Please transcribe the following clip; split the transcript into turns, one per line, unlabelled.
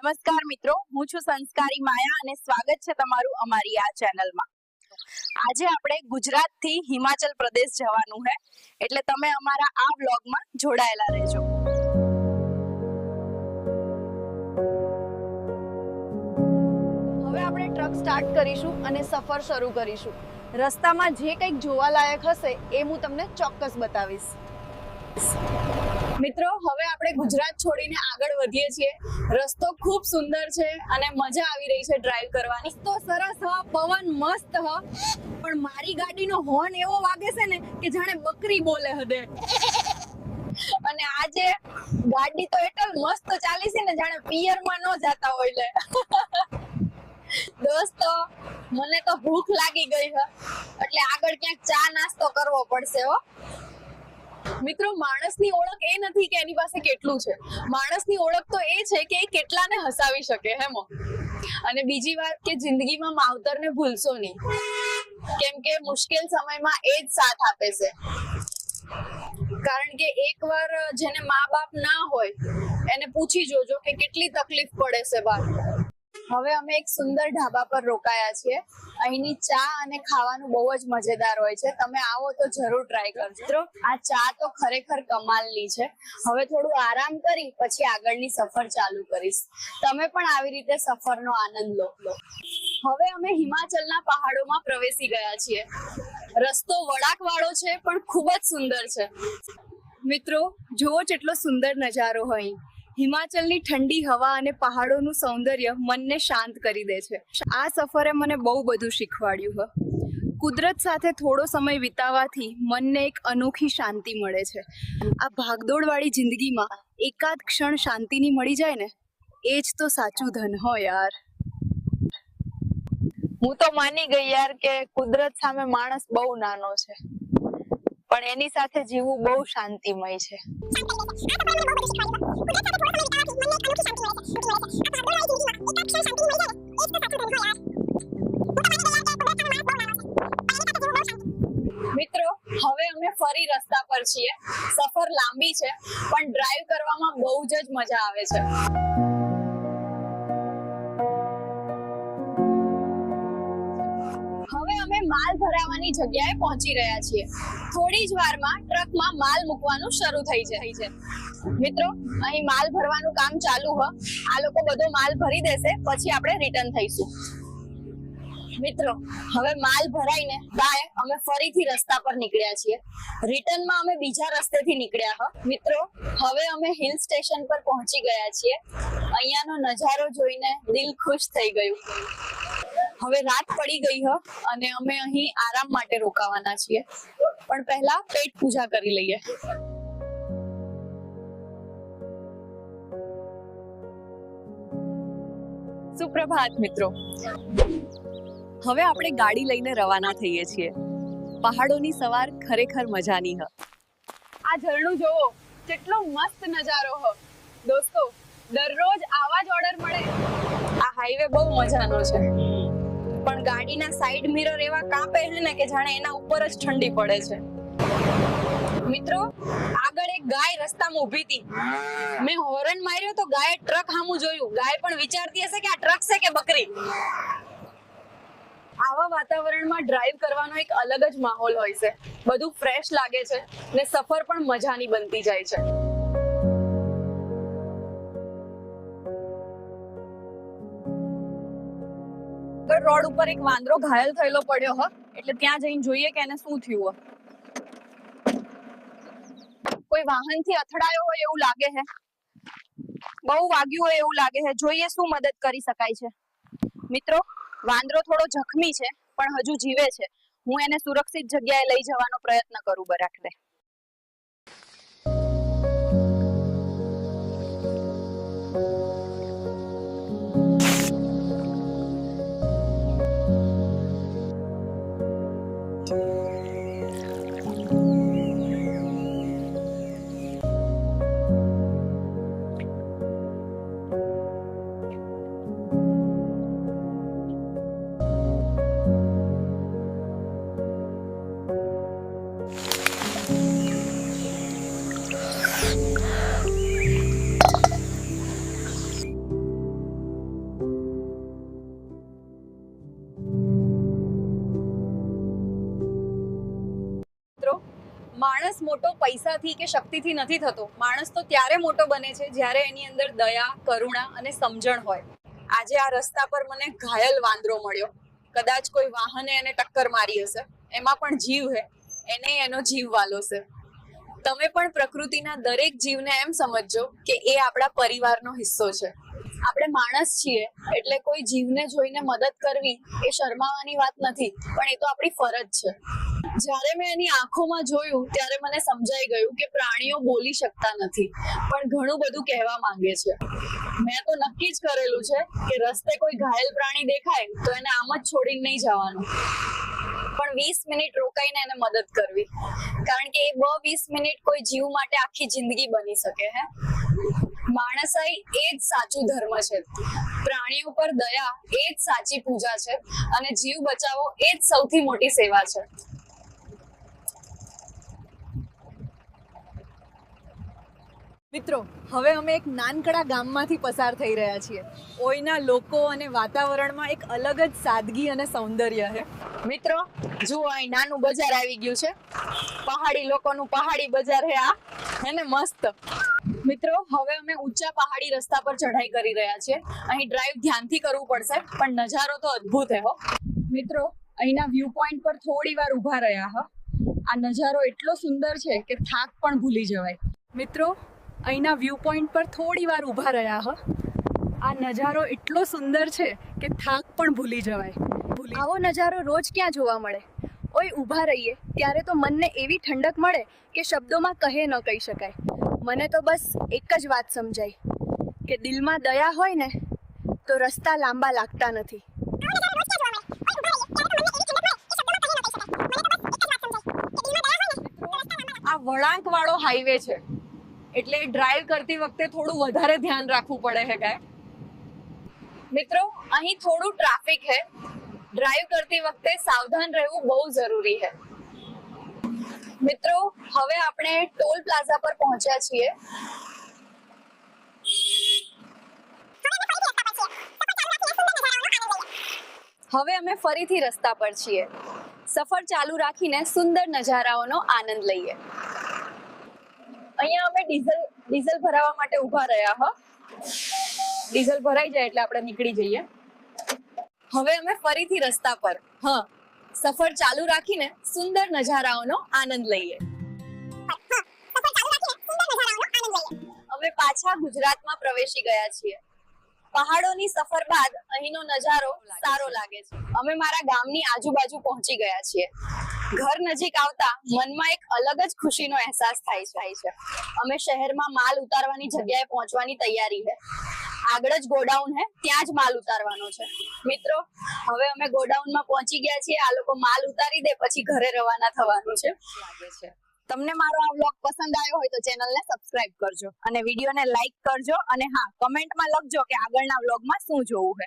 નમસ્કાર મિત્રો, હું છું સંસ્કારી માયા અને સ્વાગત છે તમારું અમારી આ ચેનલમાં. આજે આપણે ગુજરાતથી હિમાચલ પ્રદેશ જવાનું છે એટલે તમે અમારા આ વ્લોગમાં જોડાયેલા રહેજો.
હવે આપણે ટ્રક સ્ટાર્ટ કરીશું અને સફર શરૂ કરીશું. રસ્તામાં જે કંઈક જોવાલાયક હશે, એ હું તમને ચોક્કસ બતાવીશ. મિત્રો, હવે આપણે ગુજરાત છોડીને આગળ વધીએ છીએ. રસ્તો ખૂબ સુંદર છે અને મજા આવી રહી છે ડ્રાઈવ કરવાની. તો સરસ હ, પવન મસ્ત હ. પણ મારી ગાડીનો હોર્ન એવો વાગે છે ને કે જાણે બકરી બોલે હદે. અને આજે ગાડી તો એટલ મસ્ત ચાલી છે ને, જાણે પિયરમાં ન જાતા હોય લે. દોસ્તો, મને તો ભૂખ લાગી ગઈ હ. એટલે આગળ ક્યાંક ચા નાસ્તો કરવો પડશે હો. મિત્રો, માણસની ઓળખ એ નથી કે એની પાસે કેટલું છે. માણસની ઓળખ તો એ છે કે એ કેટલાને હસાવી શકે હેમો અને બીજી વાત કે જિંદગીમાં માવતરને ભૂલશો નહીં. કેમ કે મુશ્કેલ સમયમાં એ જ સાથ આપે છે. કારણ કે એકવાર જેને મા બાપ ના હોય, એને પૂછી જોજો કે કેટલી તકલીફ પડે છે બહાર હવે અમે એક સુંદર ઢાબા પર રોકાયા છીએ. અહીંની ચા અને ખાવાનું બહુ જ મજેદાર હોય છે. તમે આવો તો જરૂર ટ્રાય કરજો. આ ચા તો ખરેખર કમાલની છે. હવે થોડું આરામ કરી, પછી આગળની સફર ચાલુ કરીશ. તમે પણ આવી રીતે સફરનો આનંદ લો. લો હવે અમે હિમાચલના પહાડોમાં પ્રવેશી ગયા છીએ. રસ્તો વળાક વાળો છે, પણ ખૂબ જ સુંદર છે. મિત્રો, જુઓ કેટલો સુંદર નજારો હોય હિમાચલની ઠંડી હવા અને પહાડોનું સૌંદર્ય મનને શાંત કરી દે છે. આ સફરે મને બહુ બધું શીખવાડ્યું હ. કુદરત સાથે થોડો સમય વિતાવાથી મનને એક અનોખી શાંતિ મળે છે. આ ભાગદોડવાળી જિંદગીમાં એકાદ ક્ષણ શાંતિની મળી જાય ને, એ જ તો સાચું ધન હો યાર. હું તો માની ગઈ યાર કે કુદરત સામે માણસ બહુ નાનો છે. પણ એની સાથે જીવવું બહુ શાંતિમય છે. મિત્રો, હવે અમે ફરી રસ્તા પર છીએ. સફર લાંબી છે, પણ ડ્રાઈવ કરવામાં બહુ જ મજા આવે છે. માલ ભરાવાની જગ્યાએ પહોંચી રહ્યા છીએ. થોડી જ વારમાં ટ્રકમાં માલ મૂકવાનું શરૂ થઈ જાય. છે મિત્રો, અહીં માલ ભરવાનું કામ ચાલુ હ. આ લોકો બધો માલ ભરી દેશે, પછી આપણે રિટર્ન થઈશું. મિત્રો, હવે માલ ભરાઈને બાય અમે ફરીથી રસ્તા પર નીકળ્યા છીએ. રિટર્નમાં અમે બીજા રસ્તેથી નીકળ્યા હ. મિત્રો, હવે અમે હિલ સ્ટેશન પર પહોંચી ગયા છીએ. અહીંયાનો નજારો જોઈને દિલ ખુશ થઈ ગયું. હવે રાત પડી ગઈ હ, અને અમે અહીં આરામ માટે રોકાવાના છીએ. પણ પહેલા પેટ પૂજા કરી લઈએ. સુપ્રભાત મિત્રો. હવે આપણે ગાડી લઈને રવાના થઈએ છીએ. પહાડોની સવાર ખરેખર મજાની હ. આ ઝરણું જોવો કેટલો મસ્ત નજારો હ દોસ્તો દરરોજ આવા જ ઓર્ડર મળે આ હાઈવે બહુ મજાનો છે. પણ ગાડીના સાઈડ મિરર એવા કાપે છે ને કે જાણે એના ઉપર જ ઠંડી પડે છે. મિત્રો આગળ એક ગાય રસ્તામાં ઊભી હતી. મેં હોર્ન માર્યો તો ગાયે ટ્રક સામું જોયું. ગાય પણ વિચારતી હશે કે આ ટ્રક છે કે બકરી? આવા વાતાવરણમાં ડ્રાઈવ કરવાનો એક અલગ જ માહોલ હોય છે. બધું ફ્રેશ લાગે છે ને સફર પણ મજાની બનતી જાય છે. આગળ રોડ ઉપર એક વાંદરો ઘાયલ થયેલો પડ્યો, હ. એટલે ત્યાં જઈને જોઈએ કે એને શું થયું કોઈ વાહનથી અથડાયો હોય એવું લાગે છે બહુ વાગ્યું હોય એવું લાગે છે જોઈએ શું મદદ કરી શકાય છે. મિત્રો, વાંદરો થોડો જખમી છે, પણ હજુ જીવે છે. હું એને સુરક્ષિત જગ્યાએ લઈ જવાનો પ્રયત્ન કરું બરાખડે માણસ મોટો પૈસાથી કે શક્તિથી નથી થતો. માણસ તો ત્યારે મોટો બને છે જ્યારે એની અંદર દયા, કરુણા અને સમજણ હોય. આજે આ રસ્તા પર મને ઘાયલ વાંદરો મળ્યો. કદાચ કોઈ વાહને એને ટક્કર મારી હશે. એમાં પણ જીવ હે. એને એનો જીવ વાલો છે. તમે પણ પ્રકૃતિના દરેક જીવને એમ સમજજો કે એ આપણા પરિવારનો હિસ્સો છે. આપણે માણસ છીએ, એટલે કોઈ જીવને જોઈને મદદ કરવી એ શરમાવાની વાત નથી, પણ એ તો આપણી ફરજ છે. જ્યારે મેં એની આંખોમાં જોયું, ત્યારે મને સમજાઈ ગયું કે પ્રાણીઓ બોલી શકતા નથી, પણ ઘણું બધું કહેવા માંગે છે. મેં તો નક્કી જ કરેલું છે કે રસ્તે કોઈ ઘાયલ પ્રાણી દેખાય, તો એને આમ જ છોડીને નહીં જવાનું. પણ વીસ મિનિટ રોકાઈને એને મદદ કરવી. કારણ કે એ બ વીસ મિનિટ કોઈ જીવ માટે આખી જિંદગી બની શકે, હે? માણસાઈ એ જ સાચું ધર્મ છે. પ્રાણી ઉપર દયા એ જ સાચી પૂજા છે અને જીવ બચાવો એ જ સૌથી મોટી સેવા છે. મિત્રો, હવે અમે એક નાનકડા ગામમાંથી પસાર થઈ રહ્યા છીએ. ઓયના લોકો અને વાતાવરણમાં એક અલગ જ સાદગી અને સૌંદર્ય છે. મિત્રો જુઓ અહીં નાનું બજાર આવી ગયું છે. પહાડી લોકોનું પહાડી બજાર હે આ. હે મસ્ત. મિત્રો, હવે અમે ઊંચા પહાડી રસ્તા પર ચઢાઈ કરી રહ્યા છીએ. અહીં ડ્રાઈવ ધ્યાનથી કરવું પડશે, પણ નજારો તો અદ્ભુત હો મિત્રો, અહીંના વ્યૂ પોઈન્ટ પર થોડી વાર ઊભા રહ્યા હ. આ નજારો એટલો સુંદર છે કે થાક પણ ભૂલી જવાય. મિત્રો, અહીંના વ્યૂ પોઈન્ટ પર થોડી વાર ઊભા રહ્યા હ. આ નજારો એટલો સુંદર છે કે થાક પણ ભૂલી જવાય. ભૂલી
આવો નજારો રોજ ક્યાં જોવા મળે? ઓય ઊભા રહીએ. ત્યારે તો મનને એવી ઠંડક મળે કે શબ્દોમાં કહે ન કહી શકાય. મને તો બસ એક જ વાત સમજાય કે દિલમાં દયા હોય ને તો રસ્તા લાંબા લાગતા નથી.
આ વળાંક વાળો હાઈવે છે. એટલે ડ્રાઈવ કરતી વખતે થોડું વધારે ધ્યાન રાખવું પડે છે કાય મિત્રો અહીં થોડું ટ્રાફિક છે ડ્રાઈવ કરતી વખતે સાવધાન રહેવું બહુ જરૂરી છે. મિત્રો, હવે આપણે ટોલ પ્લાઝા પર પહોંચ્યા છીએ. હવે અમે ફરીથી રસ્તા પર છીએ. સફર ચાલુ રાખીને સુંદર નજારાઓનો આનંદ લઈએ. અહીંયા અમે ડીઝલ ડીઝલ ભરાવા માટે ઊભા રહ્યા, હ? ડીઝલ ભરાઈ જાય એટલે આપણે નીકળી જઈએ. હવે અમે ફરીથી રસ્તા પર, હા, સફર ચાલુ રાખીને સુંદર નજારાઓનો આનંદ લઈએ. અમે પાછા ગુજરાતમાં પ્રવેશી ગયા છીએ. પહાડોની સફર બાદ અહીંનો નજારો સારો લાગે છે. અમે મારા ગામની આજુબાજુ પહોંચી ગયા છીએ. ઘર નજીક આવતા મનમાં એક અલગ જ ખુશીનો અહેસાસ થાય છે. અમે શહેરમાં માલ ઉતારવાની જગ્યાએ પહોંચવાની તૈયારી છે. આગળ જ ગોડાઉન હે, ત્યાં જ માલ ઉતારવાનો છે. મિત્રો, હવે અમે ગોડાઉનમાં પહોંચી ગયા છીએ, આ લોકો માલ ઉતારી દે, પછી ઘરે રવાના થવાનું છે.
તમને મારો આ વ્લોગ પસંદ આવ્યો હોય તો ચેનલને સબસ્ક્રાઇબ કરજો અને વિડીયોને લાઈક કરજો અને હા, કમેન્ટમાં લખજો કે આગળના વ્લોગમાં શું જોવું છે